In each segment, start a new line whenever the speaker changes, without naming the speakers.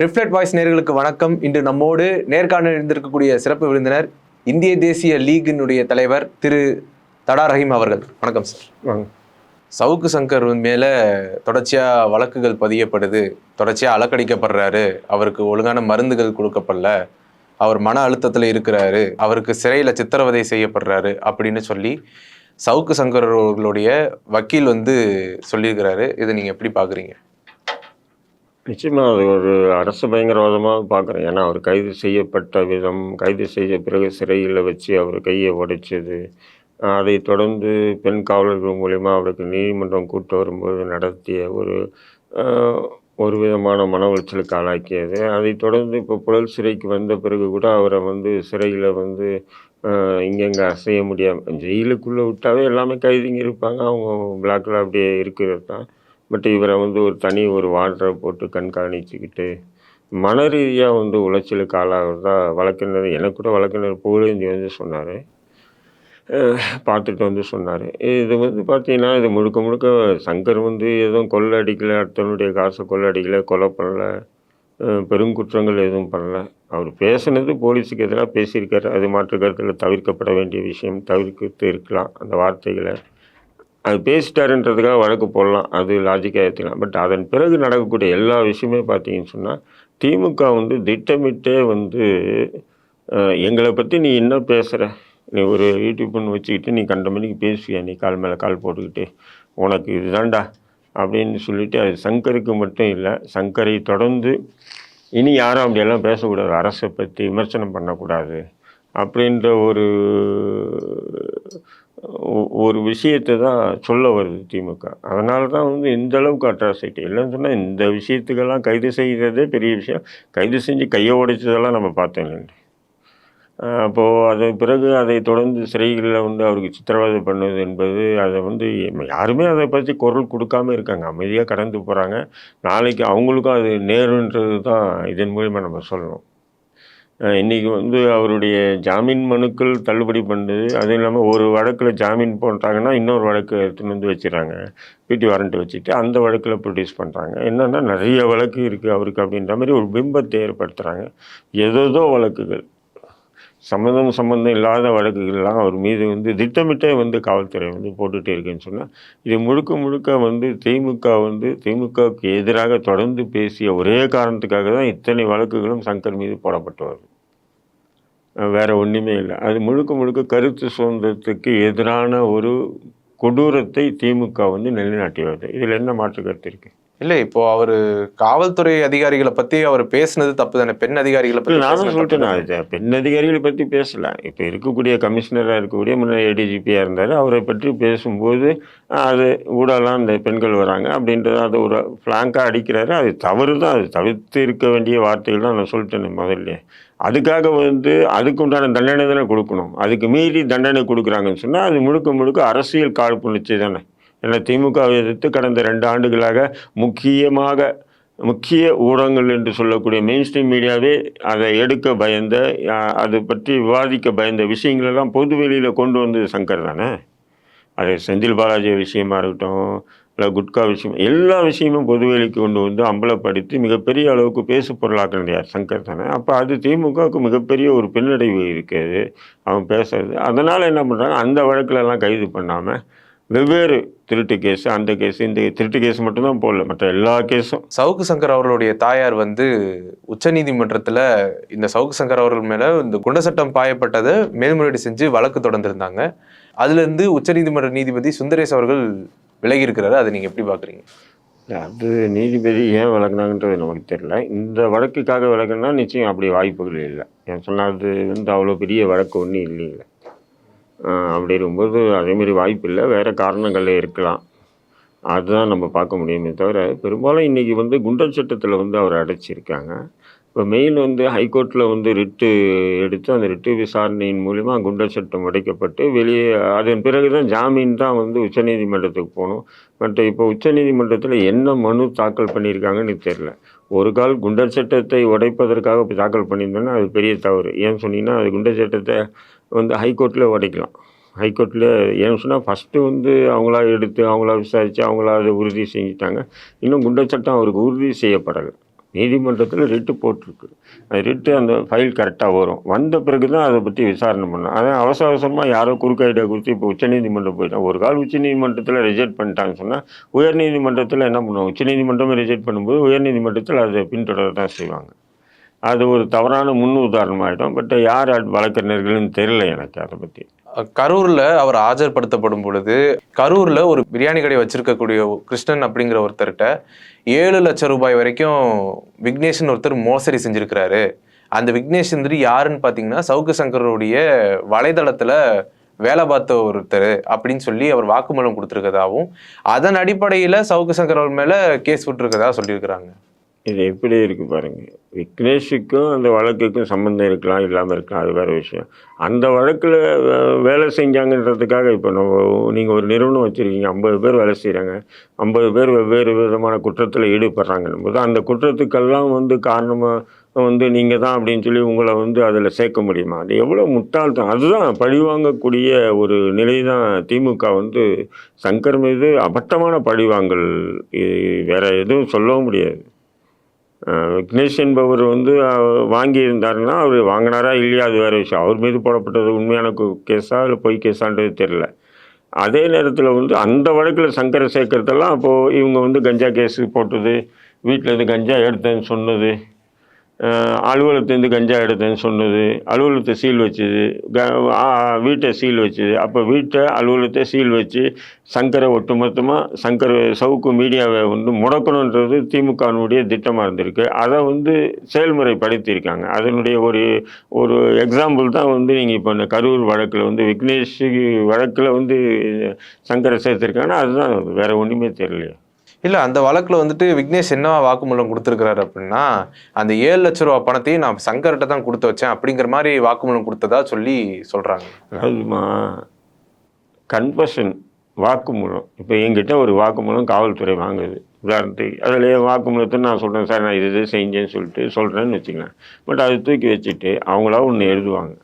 Reflect voice நேர்களுக்கு வணக்கம். இன்று நம்மோடு நேர்காணல் இருந்திருக்கக்கூடிய சிறப்பு விருந்தினர் இந்திய தேசிய லீகினுடைய தலைவர் திரு தடா ரஹீம் அவர்கள். வணக்கம் சார். சவுக்கு சங்கர் மேல தொடர்ச்சியா வழக்குகள் பதியப்படுது தொடர்ச்சியா அலக்கடிக்கப்படுறாரு அவருக்கு ஒழுங்கான மருந்துகள் கொடுக்கப்படல அவர் மன அழுத்தத்துல இருக்கிறாரு அவருக்கு சிறையில சித்திரவதை செய்யப்படுறாரு அப்படின்னு சொல்லி சவுக்கு சங்கர் அவர்களுடைய வக்கீல் வந்து சொல்லியிருக்கிறாரு. இதை நீங்க எப்படி பாக்குறீங்க?
நிச்சயமாக அது ஒரு அரசு பயங்கரவாதமாக பார்க்குறேன். ஏன்னா அவர் கைது செய்யப்பட்ட விதம் கைது செய்த பிறகு சிறையில் வச்சு அவர் கையை உடைச்சது. அதை தொடர்ந்து பெண் காவலர்கள் மூலயமா அவருக்கு நீதிமன்றம் கூட்டு வரும்போது நடத்திய ஒரு ஒரு விதமான மன உளைச்சலுக்கு ஆளாக்கியது. அதை தொடர்ந்து இப்போ புழல் சிறைக்கு வந்த பிறகு கூட அவரை வந்து சிறையில் வந்து இங்கெங்கே அசைய முடியாமல் ஜெயிலுக்குள்ளே விட்டாவே எல்லாமே கைதிங்க இருப்பாங்க. அவங்க பிளாக்கில் அப்படியே இருக்கிறது தான். பட் இவரை வந்து ஒரு தனி ஒரு வார்டரை போட்டு கண்காணிச்சுக்கிட்டு மன ரீதியாக வந்து உளைச்சலுக்கு ஆளாகிறதா வழக்கினர் எனக்கு கூட வழக்கினர் புகழேந்தி வந்து சொன்னார். பார்த்துட்டு வந்து சொன்னார். இது வந்து பார்த்தீங்கன்னா இது முழுக்க முழுக்க சங்கர் வந்து எதுவும் கொள்ளை அடிக்கலை அடுத்தவனுடைய காசை கொள்ளை அடிக்கலை கொலை பண்ணல பெருங்குற்றங்கள் எதுவும் பண்ணலை. அவர் பேசுனது போலீஸுக்கு எதிராக பேசியிருக்காரு. அது மாற்று கருத்தில் தவிர்க்கப்பட வேண்டிய விஷயம் தவிர்த்து இருக்கலாம் அந்த வார்த்தைகளை. அது பேசிட்டாருன்றதுக்காக வழக்கு போடலாம் அது லாஜிக்காக எடுத்துக்கலாம் பட் அதன் பிறகு நடக்கக்கூடிய எல்லா விஷயமே பார்த்தீங்கன்னு சொன்னால் திமுக வந்து திட்டமிட்டே வந்து எங்களை பற்றி நீ என்ன பேசுகிற நீ ஒரு யூடியூப்னு வச்சுக்கிட்டு நீ கண்ட மணிக்கு பேசுவியா? நீ கால் மேலே கால் போட்டுக்கிட்டு உனக்கு இதுதான்டா அப்படின்னு சொல்லிவிட்டு அது சங்கருக்கு மட்டும் இல்லை சங்கரை தொடர்ந்து இனி யாரும் அப்படியெல்லாம் பேசக்கூடாது. அரசை பற்றி விமர்சனம் பண்ணக்கூடாது. அப்படின்ற ஒரு ஒரு விஷயத்தை தான் சொல்ல வருது திமுக. அதனால தான் வந்து இந்த அளவுக்கு அட்ராசிட்டி. இல்லைன்னு சொன்னால் இந்த விஷயத்துக்கெல்லாம் கைது செய்கிறதே பெரிய விஷயம். கைது செஞ்சு கையை உடைச்சதெல்லாம் நம்ம பார்த்தோம் இல்லைங்க. அப்போது அது பிறகு அதை தொடர்ந்து சிறைகளில் வந்து அவருக்கு சித்திரவதை பண்ணுவது என்பது அதை வந்து யாருமே அதை பற்றி குரல் கொடுக்காம இருக்காங்க. அமைதியாக கடந்து போகிறாங்க நாளைக்கு அவங்களுக்கும் அது நேருன்றது தான் இதன் மூலிமா நம்ம சொல்லணும். இன்றைக்கி வந்து அவருடைய ஜாமீன் மனுக்கள் தள்ளுபடி பண்ணுது. அதுவும் இல்லாமல் ஒரு வழக்கில் ஜாமீன் போட்டாங்கன்னா இன்னொரு வழக்கு எடுத்துன்னு வந்து வச்சுறாங்க பிடி வாரண்ட் வச்சுட்டு அந்த வழக்கில் ப்ரொடியூஸ் பண்ணுறாங்க என்னென்னா நிறைய வழக்கு இருக்குது அவருக்கு அப்படின்ற மாதிரி ஒரு பிம்பத்தை ஏற்படுத்துகிறாங்க ஏதேதோ வழக்குகள். சம்மந்தம் சம்மந்தம் இல்லாத வழக்குகள்லாம் அவர் மீது வந்து திட்டமிட்டே வந்து காவல்துறை வந்து போட்டுகிட்டே இருக்குன்னு சொன்னால் இது முழுக்க முழுக்க வந்து திமுக வந்து திமுகவுக்கு எதிராக தொடர்ந்து பேசிய ஒரே காரணத்துக்காக தான் இத்தனை வழக்குகளும் சங்கர் மீது போடப்பட்டு வருது. வேற ஒன்றுமே இல்லை. அது முழுக்க முழுக்க கருத்து சுதந்திரத்துக்கு எதிரான ஒரு கொடூரத்தை திமுக வந்து நிலைநாட்டி வருது இதில் என்ன மாற்று கருத்து இருக்குது
இல்ல இப்போ அவரு காவல்துறை அதிகாரிகளை பத்தி அவர் பேசுனது தப்பு தானே? பெண் அதிகாரிகளை பத்தி
இல்லை நானும் சொல்லிட்டேன். பெண் அதிகாரிகளை பற்றி பேசல. இப்போ இருக்கக்கூடிய கமிஷனராக இருக்கக்கூடிய முன்னாடி ஏடிஜிபியாக இருந்தார். அவரை பற்றி பேசும்போது அது ஊடலாம் இந்த பெண்கள் வராங்க அப்படின்றத அதை ஒரு ஃப்ளாங்காக அடிக்கிறாரு. அது தவறு தான் அது தவிர்த்து இருக்க வேண்டிய வார்த்தைகள் தான் நான் சொல்லிட்டேன் முதல்ல. அதுக்காக வந்து அதுக்கு உண்டான தண்டனை தானே கொடுக்கணும். அதுக்கு மீறி தண்டனை கொடுக்குறாங்கன்னு சொன்னால் அது முழுக்க முழுக்க அரசியல் காழ்ப்புணர்ச்சி தானே. ஏன்னா திமுகவை எதிர்த்து கடந்த ரெண்டு ஆண்டுகளாக முக்கியமாக முக்கிய ஊடகங்கள் என்று சொல்லக்கூடிய மெயின் ஸ்ட்ரீம் மீடியாவே அதை எடுக்க பயந்த அது பற்றி விவாதிக்க பயந்த விஷயங்களெல்லாம் பொது வெளியில் கொண்டு வந்தது சங்கர் தானே. அது செந்தில் பாலாஜி விஷயமா இருக்கட்டும் இல்லை குட்கா விஷயம். எல்லா விஷயமும் பொதுவெளிக்கு கொண்டு வந்து அம்பலப்படுத்தி மிகப்பெரிய அளவுக்கு பேசு பொருளாக்குனது யார்? சங்கர் தானே. அப்போ அது திமுகவுக்கு மிகப்பெரிய ஒரு பின்னடைவு இருக்குது அவன் பேசுறது. அதனால் என்ன பண்ணுறாங்க அந்த வழக்கிலலாம் கைது பண்ணாமல் வெவ்வேறு திருட்டு கேஸ் அந்த கேஸ் இந்த திருட்டு கேஸ் மட்டும்தான் போடல. மற்ற எல்லா கேஸும்.
சவுக்கு சங்கர் அவர்களுடைய தாயார் வந்து உச்சநீதிமன்றத்தில் இந்த சவுக்கு சங்கர் அவர்கள் மேலே இந்த குண்ட சட்டம் பாயப்பட்டதை மேல்முறையீடு செஞ்சு வழக்கு தொடர்ந்திருந்தாங்க. அதுலேருந்து உச்சநீதிமன்ற நீதிபதி சுந்தரேஷ் அவர்கள் விலகி இருக்கிறாரு அதை நீங்கள் எப்படி
பார்க்குறீங்க அது நீதிபதி ஏன் விளக்குனாங்கன்றது நமக்கு தெரியல. இந்த வழக்குக்காக விளக்குனா நிச்சயம் அப்படி வாய்ப்புகள் இல்லை. ஏன் சொன்னால் அது வந்து அவ்வளோ பெரிய வழக்கு ஒன்றும் இல்லைங்க அப்படி இருக்கும்போது அதேமாரி வாய்ப்பு இல்லை. வேறு காரணங்கள் இருக்கலாம். அதுதான் நம்ம பார்க்க முடியுமே தவிர பெரும்பாலும் இன்றைக்கி வந்து குண்டர் சட்டத்தில் வந்து அவர் அடைச்சிருக்காங்க. இப்போ மெயின் வந்து ஹைகோர்ட்டில் வந்து ரிட்டு எடுத்து அந்த ரிட்டு விசாரணையின் மூலிமா குண்டர் சட்டம் உடைக்கப்பட்டு வெளியே அதன் பிறகு தான் ஜாமீன் தான் வந்து உச்சநீதிமன்றத்துக்கு போகணும். பட் இப்போ உச்சநீதிமன்றத்தில் என்ன மனு தாக்கல் பண்ணியிருக்காங்கன்னு தெரியல. ஒரு கால் குண்டர் சட்டத்தை உடைப்பதற்காக இப்போ தாக்கல் பண்ணியிருந்தோன்னா அது பெரிய தவறு. ஏன்னு சொன்னீங்கன்னா அது குண்டர் சட்டத்தை வந்து ஹைகோர்ட்டில் உடைக்கலாம். ஹைகோர்ட்டில் ஏன்னு சொன்னால் ஃபஸ்ட்டு வந்து அவங்களா எடுத்து அவங்களா விசாரித்து அவங்களா அதை உறுதி செஞ்சுட்டாங்க. இன்னும் குண்டர் சட்டம் அவருக்கு உறுதி செய்யப்படலை. நீதிமன்றத்தில் ரிட்டு போட்டிருக்கு. அந்த ரிட்டு அந்த ஃபைல் கரெக்டாக வரும். வந்த பிறகு தான் அதை பற்றி விசாரணை பண்ணோம் அதான் அவசர அவசரமாக யாரோ குறுக்கு ஐடியா கொடுத்து இப்போ உச்சநீதிமன்றம் போயிட்டான் ஒரு கால் உச்சநீதிமன்றத்தில் ரிஜெக்ட் பண்ணிட்டாங்கன்னு சொன்னால் உயர்நீதிமன்றத்தில் என்ன பண்ணுவாங்க? உச்சநீதிமன்றமே ரிஜெக்ட் பண்ணும்போது உயர்நீதிமன்றத்தில் அதை பின்தொடர தான் செய்வாங்க. அது ஒரு தவறான முன் உதாரணமாகிடும் பட் யார் வழக்கறிஞர்கள்னு தெரியல எனக்கு அதை பற்றி
கரூரில் அவர் ஆஜர்படுத்தப்படும் பொழுது கரூரில் ஒரு பிரியாணி கடை வச்சிருக்கக்கூடிய கிருஷ்ணன் அப்படிங்கிற ஒருத்தர்கிட்ட ஏழு லட்சம் ரூபாய் வரைக்கும் விக்னேஷ்னு ஒருத்தர் மோசடி செஞ்சுருக்கிறாரு. அந்த விக்னேஷ் வந்துட்டு யாருன்னு பார்த்தீங்கன்னா சவுக்கு சங்கருடைய வலைதளத்தில் வேலை பார்த்த ஒருத்தர் அப்படின்னு சொல்லி அவர் வாக்குமூலம் கொடுத்துருக்கதாவும் அதன் அடிப்படையில் சவுக்கு சங்கர் அவர் மேலே கேஸ் விட்டுருக்கதா சொல்லியிருக்கிறாங்க.
இது எப்படி இருக்குது பாருங்கள் விக்னேஷுக்கும் அந்த வழக்குக்கும் சம்மந்தம் இருக்கலாம் இல்லாமல் இருக்கலாம் அது வேற விஷயம். அந்த வழக்கில் வேலை செஞ்சாங்கன்றதுக்காக இப்போ நம்ம நீங்கள் ஒரு நிறுவனம் வச்சுருக்கீங்க ஐம்பது பேர் வேலை செய்கிறாங்க ஐம்பது பேர் வெவ்வேறு விதமான குற்றத்தில் ஈடுபடுறாங்கன்னும் போது அந்த குற்றத்துக்கெல்லாம் வந்து காரணமாக வந்து நீங்கள் தான் அப்படின்னு சொல்லி உங்களை வந்து அதில் சேர்க்க முடியுமா? அது எவ்வளோ முட்டாள்தான் அதுதான் பழிவாங்கக்கூடிய ஒரு நிலை தான் திமுக வந்து. சங்கர் மீது அபட்டமான பழிவாங்கல் வேறு எதுவும் சொல்லவும் முடியாது. விக்னேஷ் என்பவர் வந்து வாங்கியிருந்தாருன்னா அவர் வாங்கினாரா இல்லையா அது வேறு விஷயம். அவர் மீது போடப்பட்டது உண்மையான கேஸாக கேஸா இல்லை பொய் கேஸான்றது தெரில அதே நேரத்தில் வந்து அந்த வழக்கில் சங்கர சேர்க்கறதெல்லாம் அப்போது இவங்க வந்து கஞ்சா கேஸு போட்டது வீட்டிலேருந்து கஞ்சா எடுத்தேன்னு சொன்னது. அலுவலகத்துலேருந்து கஞ்சா எடுத்தேன்னு சொன்னது அலுவலகத்தை சீல் வச்சது க ஆ, வீட்டை சீல் வச்சுது. அப்போ வீட்டை அலுவலகத்தை சீல் வச்சு சங்கரை ஒட்டுமொத்தமாக சங்கர் சவுக்கு மீடியாவை வந்து முடக்கணுன்றது திமுகவினுடைய திட்டமாக இருந்திருக்கு. அதை வந்து செயல்முறைப்படுத்தியிருக்காங்க. அதனுடைய ஒரு ஒரு எக்ஸாம்பிள் தான் வந்து நீங்கள் இப்போ இந்த கரூர் வழக்கில் வந்து விக்னேஷ் வழக்கில் வந்து சங்கரை சேர்த்துருக்காங்கன்னா அதுதான் வேறு ஒன்றுமே தெரியலையே.
இல்லை அந்த வழக்கில் வந்துட்டு விக்னேஷ் என்னவா வாக்குமூலம் கொடுத்துருக்கிறாரு அப்படின்னா அந்த ஏழு லட்ச ரூபா பணத்தையும் நான் சங்கர்கிட்ட தான் கொடுத்து வச்சேன் அப்படிங்கிற மாதிரி வாக்குமூலம் கொடுத்ததா சொல்லி சொல்கிறாங்க
அதாவதுமா கன்ஃபஷன் வாக்குமூலம். இப்போ என்கிட்ட ஒரு வாக்குமூலம் காவல்துறை வாங்குது. உதாரணத்துக்கு அதில் வாக்குமூலத்தை நான் சொல்கிறேன் சார் நான் இது இது செஞ்சேன்னு சொல்லிட்டு சொல்கிறேன்னு வச்சுக்கலாம் பட் அதை தூக்கி வச்சுட்டு அவங்களா ஒன்று எழுதுவாங்க.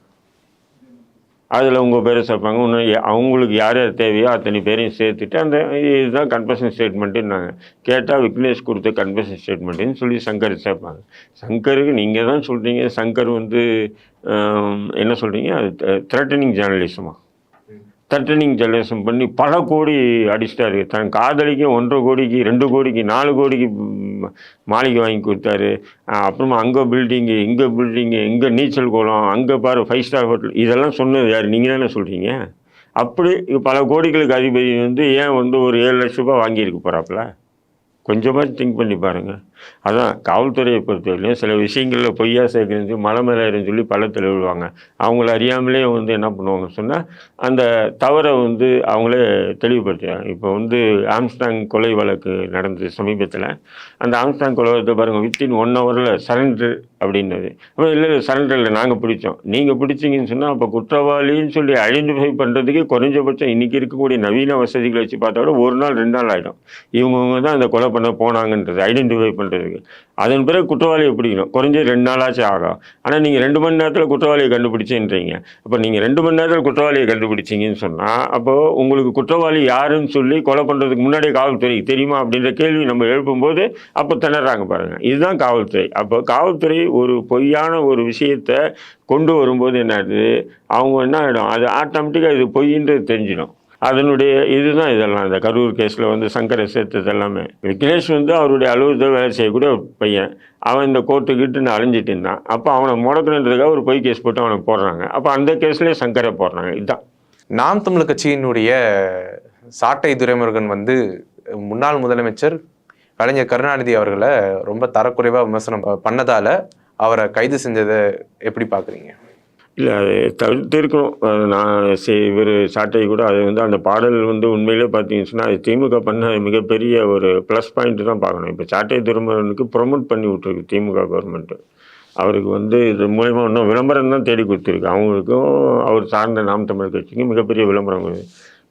அதில் உங்கள் பேரை சேர்ப்பாங்க. இன்னும் யா- அவங்களுக்கு யார் யார் தேவையோ அத்தனை பேரையும் சேர்த்துட்டு அந்த இதுதான் கன்ஃபஷன் ஸ்டேட்மெண்ட்டுன்னாங்க கேட்டால் விக்னேஷ் கொடுத்த கன்ஃபஷன் ஸ்டேட்மெண்ட்டுன்னு சொல்லி சங்கர் சேர்ப்பாங்க. சங்கருக்கு நீங்கள் தான் சொல்கிறீங்க சங்கர் வந்து என்ன சொல்கிறீங்க அது த்ரெட்டனிங் ஜேர்னலிசமாக த்ரெட்டனிங் ஜெனரேஷன் பண்ணி பல கோடி அடிச்சிட்டாரு. தன் காதலிக்கு ஒன்றரை கோடிக்கு ரெண்டு கோடிக்கு நாலு கோடிக்கு மாளிகை வாங்கி கொடுத்தாரு. அப்புறமா அங்கே பில்டிங்கு இங்கே பில்டிங்கு இங்கே நீச்சல் குளம் அங்கே பாரு ஃபைவ் ஸ்டார் ஹோட்டல் இதெல்லாம் சொன்னது யார்? நீங்கள் தானே சொல்கிறீங்க அப்படி பல கோடிகளுக்கு அதிபதி வந்து ஏன் வந்து ஒரு ஏழு லட்ச ரூபாய் வாங்கியிருக்க போகிறாப்புல கொஞ்சமாக திங்க் பண்ணி பாருங்கள் அதான் காவல்துறையை பொறுத்தவரையிலும் சில விஷயங்களில் பொய்யா சேர்க்கறது மலை மேலே சொல்லி பள்ளத்தில் விழுவாங்க அவங்கள அறியாமலே வந்து என்ன பண்ணுவாங்க சொன்னால் அந்த தவறை வந்து அவங்களே தெளிவுபடுத்துறாங்க இப்போ வந்து ஆம்ஸ்டாங் கொலை வழக்கு நடந்தது சமீபத்தில். அந்த ஆம்ஸ்டாங் கொலை வழக்கு பாருங்கள் வித்தின் ஒன் ஹவரில் சரண்டர் அப்படின்னது. அப்போ இல்லை இல்லை சரண்டர் இல்லை நாங்கள் பிடிச்சோம். நீங்கள் பிடிச்சிங்கன்னு சொன்னால் அப்போ குற்றவாளின்னு சொல்லி ஐடென்டிஃபை பண்ணுறதுக்கே குறைஞ்சபட்சம் இன்றைக்கி இருக்கக்கூடிய நவீன வசதிகளை வச்சு பார்த்தா கூட ஒரு நாள் ரெண்டு நாள் ஆகிடும் இவங்கவுங்க தான் அந்த கொலை பண்ண போனாங்கன்றது ஐடென்டிஃபை பண்ணுறதுக்கு அதன் பிறகு குற்றவாளியை பிடிக்கணும். குறைஞ்சது ரெண்டு நாளாச்சும் ஆகும். ஆனால் நீங்கள் ரெண்டு மணி நேரத்தில் குற்றவாளியை கண்டுபிடிச்சேன்றீங்க. அப்போ நீங்கள் ரெண்டு மணி நேரத்தில் குற்றவாளியை கண்டுபிடிச்சீங்கன்னு சொன்னால் அப்போது உங்களுக்கு குற்றவாளி யாருன்னு சொல்லி கொலை பண்ணுறதுக்கு முன்னாடியே காவல்துறைக்கு தெரியுமா அப்படின்ற கேள்வி நம்ம எழுப்பும்போது அப்போ திணறாங்க பாருங்கள் இதுதான் காவல்துறை. அப்போ காவல்துறை ஒரு பொய்யான ஒரு விஷயத்தை கொண்டு வரும்போது என்ன ஆகுது அவங்க என்ன ஆகிடும் அது ஆட்டோமேட்டிக்காக இது பொய்ன்றது தெரிஞ்சிடும். அதனுடைய இதுதான் இதெல்லாம். இந்த கரூர் கேஸில் வந்து சங்கரை சேர்த்தது எல்லாமே. விக்னேஷ் வந்து அவருடைய அலுவலகத்தில் வேலை செய்யக்கூடிய ஒரு பையன். அவன் இந்த கோர்ட்டுக்கிட்டு நான் அழிஞ்சிட்டு இருந்தான். அப்போ அவனை முடக்கணுன்றதுக்காக ஒரு பொய் கேஸ் போட்டு அவனை போடுறாங்க. அப்போ அந்த கேஸ்லேயே சங்கரை போடுறாங்க. இதுதான்
நாம் தமிழ் கட்சியினுடைய சாட்டை துரைமுருகன் வந்து முன்னாள் முதலமைச்சர் கலைஞர் கருணாநிதி அவர்களை ரொம்ப தரக்குறைவாக விமர்சனம் ப- அவரை கைது செஞ்சதை எப்படி பார்க்குறீங்க
இல்லை அது தவிர்த்திருக்கணும். அது நான் சரி இவர் சாட்டை கூட அது வந்து அந்த பாடல் வந்து உண்மையிலே பார்த்தீங்கன்னா அது திமுக பண்ண மிகப்பெரிய ஒரு ப்ளஸ் பாயிண்ட் தான் பார்க்கணும். இப்போ சாட்டை திருமணனுக்கு ப்ரொமோட் பண்ணி விட்ருக்கு திமுக கவர்மெண்ட்டு அவருக்கு வந்து இது மூலயமா இன்னும் விளம்பரம் தான் தேடி கொடுத்துருக்கு. அவங்களுக்கும் அவர் சார்ந்த நாம் தமிழ் கட்சிக்கும் மிகப்பெரிய விளம்பரம்.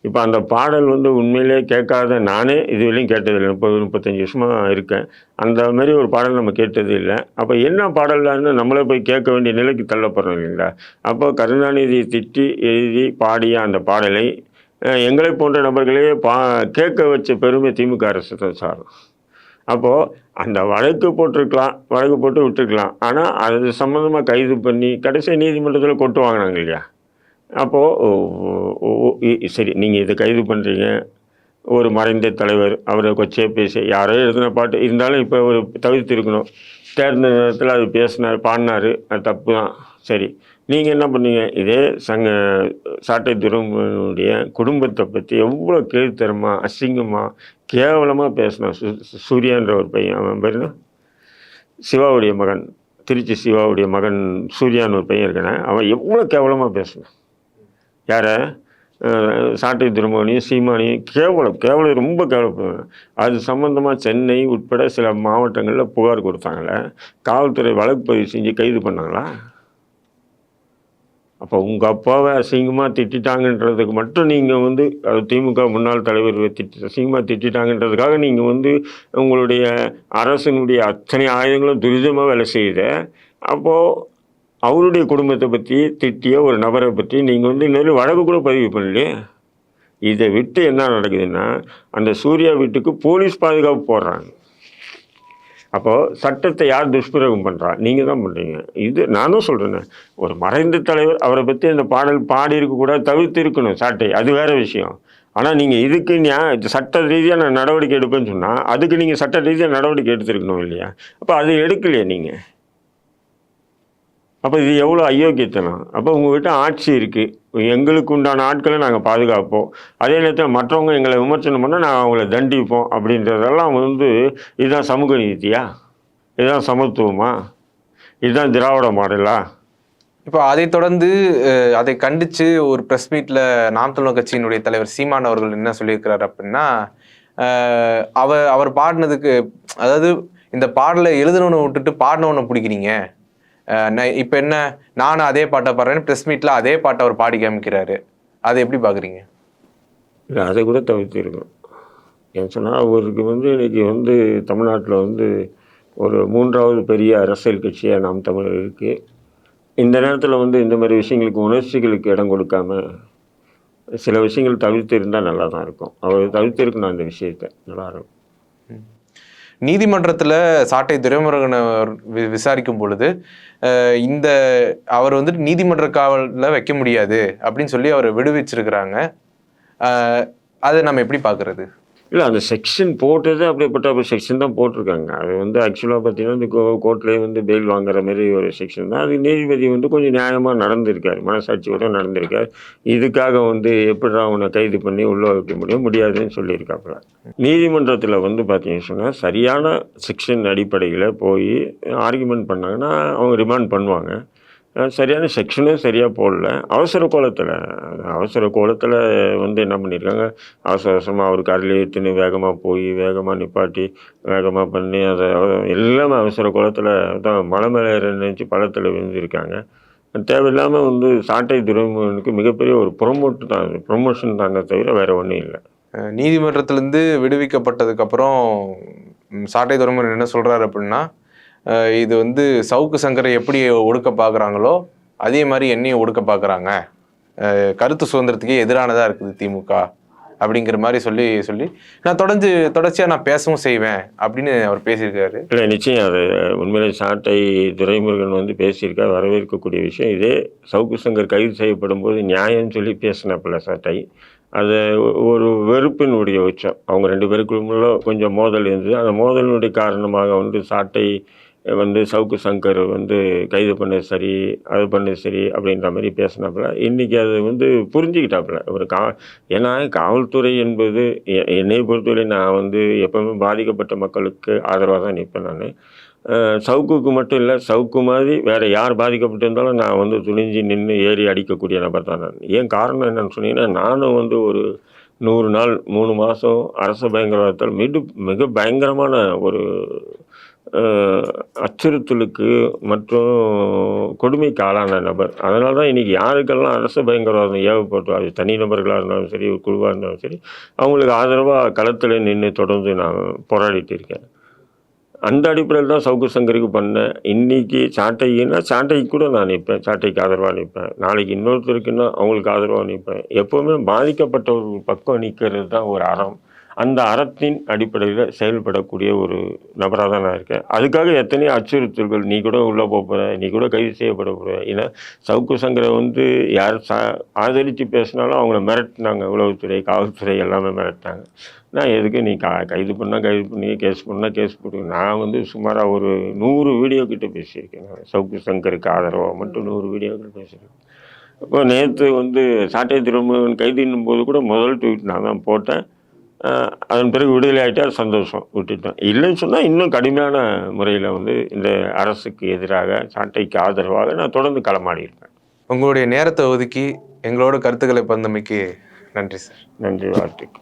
இப்போ அந்த பாடல் வந்து உண்மையிலே கேட்காத நானே இதுவரையும் கேட்டதில்லை. முப்பது முப்பத்தஞ்சு வருஷமாக இருக்கேன். அந்த மாதிரி ஒரு பாடல் நம்ம கேட்டது இல்லை அப்போ என்ன பாடலான்னு நம்மளே போய் கேட்க வேண்டிய நிலைக்கு தள்ளப்படுறோம் இல்லைங்களா? அப்போ கருணாநிதியை திட்டி எழுதி பாடிய அந்த பாடலை எங்களை போன்ற நபர்களே பா கேட்க வச்ச பெருமை திமுக அரசு சார். சாரும் அப்போது அந்த வழக்கு போட்டிருக்கலாம் வழக்கு போட்டு விட்டுருக்கலாம். ஆனால் அது சம்மந்தமாக கைது பண்ணி கடைசி நீதிமன்றத்தில் கொட்டு வாங்கினாங்க இல்லையா? அப்போது சரி நீங்கள் இதை கைது பண்ணுறீங்க ஒரு மறைந்த தலைவர் அவரை கொச்சையாக பேசி யாரோ எழுதின பாட்டு இருந்தாலும் இப்போ ஒரு தவிர்த்து இருக்கணும். தேர்ந்த நேரத்தில் அது பேசினார் பாடினார் அது தப்பு தான். சரி நீங்கள் என்ன பண்ணீங்க? இதே சங்க சாட்டை துருவனுடைய குடும்பத்தை பற்றி எவ்வளோ கீழ்த்தரமாக அசிங்கமாக கேவலமாக பேசினான் சு சூர்யான்ற ஒரு பையன். அவன் பேர் சிவாவுடைய மகன் திருச்சி சிவாவுடைய மகன் சூர்யான்னு ஒரு பையன் இருக்கானே அவன் எவ்வளோ கேவலமாக பேசினான். யாரை? சாட்டை திருமணியும் சீமானியும் கேவலம் கேவலம் ரொம்ப கேவலம் அது சம்மந்தமாக சென்னை உட்பட சில மாவட்டங்களில் புகார் கொடுத்தாங்களே காவல்துறை வழக்கு பதிவு செஞ்சு கைது பண்ணாங்களா? அப்போ உங்கள் அப்பாவை அசிங்கமாக திட்டிட்டாங்கன்றதுக்கு மட்டும் நீங்கள் வந்து திமுக முன்னாள் தலைவர் திட்டி அசிங்கமாக திட்டிட்டாங்கன்றதுக்காக நீங்கள் வந்து உங்களுடைய அரசனுடைய அத்தனை ஆயுதங்களும் துரிதமாக வேலை செய்யுது. அப்போது அவருடைய குடும்பத்தை பற்றி திட்டிய ஒரு நபரை பற்றி நீங்கள் வந்து இன்னொரு வழக்கு கூட பதிவு பண்ணலையே. இதை விட்டு என்ன நடக்குதுன்னா அந்த சூர்யா வீட்டுக்கு போலீஸ் பாதுகாப்பு போடுறாங்க. அப்போது சட்டத்தை யார் துஷ்பிரயோகம் பண்ணுறா நீங்கள் தான் பண்ணுறீங்க இது நானும் சொல்கிறேனே ஒரு மறைந்த தலைவர் அவரை பற்றி அந்த பாடல் பாடி இருக்கக்கூடாது தவிர்த்து இருக்கணும் சாட்டை. அது வேறு விஷயம். ஆனால் நீங்கள் இதுக்கு நான் சட்ட ரீதியாக நான் நடவடிக்கை எடுப்பேன்னு சொன்னால் அதுக்கு நீங்கள் சட்ட ரீதியாக நடவடிக்கை எடுத்துருக்கணும் இல்லையா? அப்போ அது எடுக்கலையே நீங்கள் அப்போ இது எவ்வளோ அயோக்கியத்தனம்? அப்போ உங்ககிட்ட ஆட்சி இருக்குது எங்களுக்கு உண்டான ஆட்களை நாங்கள் பாதுகாப்போம். அதே நேரத்தில் மற்றவங்க எங்களை விமர்சனம் பண்ணால் நாங்கள் அவங்கள தண்டிப்போம் அப்படின்றதெல்லாம் வந்து இதுதான் சமூக நீதியா? இதுதான் சமத்துவமா? இதுதான் திராவிட மாடலா?
இப்போ அதைத் தொடர்ந்து அதை கண்டித்து ஒரு ப்ரெஸ் மீட்டில் நாம் தமிழர் கட்சியினுடைய தலைவர் சீமான் அவர்கள் என்ன சொல்லியிருக்கிறார் அப்படின்னா அவர் அவர் பாடினதுக்கு அதாவது இந்த பாடலை எழுதுனவனை விட்டுட்டு பாடினவனை பிடிக்கிறீங்க. இப்போ என்ன நானும் அதே பாட்டை பாடுறேன்னு ப்ரெஸ் மீட்டில் அதே பாட்டை அவர் பாடி காமிக்கிறாரு. அதை எப்படி பார்க்குறீங்க
இல்லை அதை கூட தவிர்த்து இருக்கணும் ஏன்னு சொன்னால் அவருக்கு வந்து இன்னைக்கு வந்து தமிழ்நாட்டில் வந்து ஒரு மூன்றாவது பெரிய அரசியல் கட்சியாக நாம் தமிழர் இருக்குது இந்த நேரத்தில் வந்து இந்த மாதிரி விஷயங்களுக்கு உணர்ச்சிகளுக்கு இடம் கொடுக்காம சில விஷயங்கள் தவிர்த்து இருந்தால் நல்லா தான் இருக்கும். அவர் தவிர்த்து இருக்கணும் அந்த விஷயத்தை. நல்லா இருக்கும்.
நீதிமன்றத்தில் சாட்டை துரைமுருகனை வி- விசாரிக்கும் பொழுது இந்த அவர் வந்துட்டு நீதிமன்ற காவலில் வைக்க முடியாது அப்படின்னு சொல்லி அவரை விடுவிச்சிருக்கிறாங்க. அதை நம்ம எப்படி பார்க்குறது?
இல்லை அந்த செக்ஷன் போட்டது அப்படிப்பட்ட ஒரு செக்ஷன் தான் போட்டிருக்காங்க. அது வந்து ஆக்சுவலாக பார்த்தீங்கன்னா இந்த கோ கோர்ட்லேயே வந்து பெயில் வாங்குற மாதிரி ஒரு செக்ஷன் தான். அது நீதிபதி வந்து கொஞ்சம் நியாயமாக நடந்திருக்காரு. மனசாட்சியோட நடந்திருக்காரு. இதுக்காக வந்து எப்படிடா அவனை கைது பண்ணி உள்ளே வைக்க முடியும் முடியாதுன்னு சொல்லியிருக்காப்புல. நீதிமன்றத்தில் வந்து பார்த்தீங்கன்னு சொன்னால் சரியான செக்ஷன் அடிப்படையில் போய் ஆர்குமெண்ட் பண்ணாங்கன்னா அவங்க ரிமாண்ட் பண்ணுவாங்க. சரியான செக்ஷனும் சரியாக போடல. அவசர கோலத்தில் அவசர கோலத்தில் வந்து என்ன பண்ணியிருக்காங்க அவசர அவசரமாக அவர் காரில் ஏற்றுன்னு வேகமாக போய் வேகமாக நிப்பாட்டி வேகமாக பண்ணி அதை எல்லாமே அவசர கோலத்தில் தான் மலை மேலே நினச்சி பழத்தில் விழுந்திருக்காங்க. தேவையில்லாமல் வந்து சாட்டை துறைமுகனுக்கு மிகப்பெரிய ஒரு ப்ரொமோட் தான் ப்ரொமோஷன் தாங்க தவிர வேறு ஒன்றும் இல்லை.
நீதிமன்றத்திலேருந்து விடுவிக்கப்பட்டதுக்கப்புறம் சாட்டை துறைமுகன் என்ன சொல்கிறாரு அப்படின்னா இது வந்து சவுக்கு சங்கரை எப்படி ஒடுக்க பார்க்குறாங்களோ அதே மாதிரி என்னையும் ஒடுக்க பார்க்குறாங்க. கருத்து சுதந்திரத்துக்கே எதிரானதாக இருக்குது திமுக அப்படிங்கிற மாதிரி சொல்லி சொல்லி நான் தொடர்ந்து தொடர்ச்சியாக நான் பேசவும் செய்வேன் அப்படின்னு அவர் பேசியிருக்காரு.
இல்லை நிச்சயம் அது உண்மையிலே சாட்டை துரைமுருகன் வந்து பேசியிருக்கா வரவேற்கக்கூடிய விஷயம் இதே. சவுக்கு சங்கர் கைது செய்யப்படும் போது நியாயம்னு சொல்லி பேசினப்பில்ல சாட்டை. அது ஒரு வெறுப்பினுடைய உச்சம். அவங்க ரெண்டு பேருக்குள்ள கொஞ்சம் மோதல் இருந்தது. அந்த மோதலினுடைய காரணமாக வந்து சாட்டை வந்து சவுக்கு சங்கர் வந்து கைது பண்ணது சரி அது பண்ணது சரி அப்படின்ற மாதிரி பேசினாப்புல. இன்றைக்கி அது வந்து புரிஞ்சுக்கிட்டாப்புல. ஒரு கா ஏன்னா காவல்துறை என்பது என்னை பொறுத்தவரை நான் வந்து எப்பவுமே பாதிக்கப்பட்ட மக்களுக்கு ஆதரவாக தான் நிற்பேன் நான். சவுக்குக்கு மட்டும் இல்லை சவுக்கு மாதிரி வேறு யார் பாதிக்கப்பட்டிருந்தாலும் நான் வந்து துணிஞ்சு நின்று ஏறி அடிக்கக்கூடிய நபர் தான் நான். ஏன் காரணம் என்னன்னு சொன்னீங்கன்னா நானும் வந்து ஒரு நூறு நாள் மூணு மாதம் அரச பயங்கரவாதத்தால் மிக மிக பயங்கரமான ஒரு அச்சுறுத்தலுக்கு மற்றும் கொடுமைக்கு ஆளான நபர். அதனால தான் இன்றைக்கி யாருக்கெல்லாம் அரசு பயங்கரவாதம் ஏவப்பட்டோ அது தனி நபர்களாக இருந்தாலும் சரி ஒரு குழுவாக இருந்தாலும் சரி அவங்களுக்கு ஆதரவாக களத்தில் நின்று தொடர்ந்து நான் போராடிட்டு இருக்கேன். அந்த அடிப்படையில் தான் சவுக்கு சங்கருக்கு பண்ணேன். இன்னைக்கு சாட்டைக்குன்னா சாட்டைக்கு கூட நான் நிற்பேன். சாட்டைக்கு ஆதரவாக நிற்பேன். நாளைக்கு இன்னொருத்தருக்குன்னா அவங்களுக்கு ஆதரவாக நிற்பேன். எப்போவுமே பாதிக்கப்பட்ட ஒரு பக்கம் நிற்கிறது தான் ஒரு அறம். அந்த அறத்தின் அடிப்படையில் செயல்படக்கூடிய ஒரு நபராக தான் நான் இருக்கேன். அதுக்காக எத்தனையோ அச்சுறுத்தல்கள் நீ கூட உள்ளே போகிற நீ கூட கைது செய்யப்பட போகிற ஏன்னா சவுக்கு சங்கரை வந்து யார் சா ஆதரித்து பேசினாலும் அவங்கள மிரட்டினாங்க. உளவுத்துறை காவல்துறை எல்லாமே மிரட்டினாங்க. நான் எதுக்கு நீ கா கைது பண்ணால் கைது பண்ணி கேஸ் பண்ணால் கேஸ் போட்டு நான் வந்து சுமாராக ஒரு நூறு வீடியோ கிட்டே பேசியிருக்கேன் சவுக்கு சங்கருக்கு ஆதரவாக மட்டும் நூறு வீடியோ கிட்ட பேசியிருக்கேன். இப்போ நேற்று வந்து சாட்டை திரும்பவன் கைதின்னும் போது கூட முதல் ட்வீட் நான் தான் போட்டேன். அதன் பிறகு விடுதலை ஆகிட்டால் சந்தோஷம் விட்டுட்டேன் இல்லைன்னு சொன்னால் இன்னும் கடுமையான முறையில் வந்து இந்த அரசுக்கு எதிராக சாட்டைக்கு ஆதரவாக நான் தொடர்ந்து களமாடி இருப்பேன்.
உங்களுடைய நேரத்தை ஒதுக்கி எங்களோட கருத்துக்களை பந்தமைக்கு நன்றி சார்.
நன்றி வாழ்த்துக்கள்.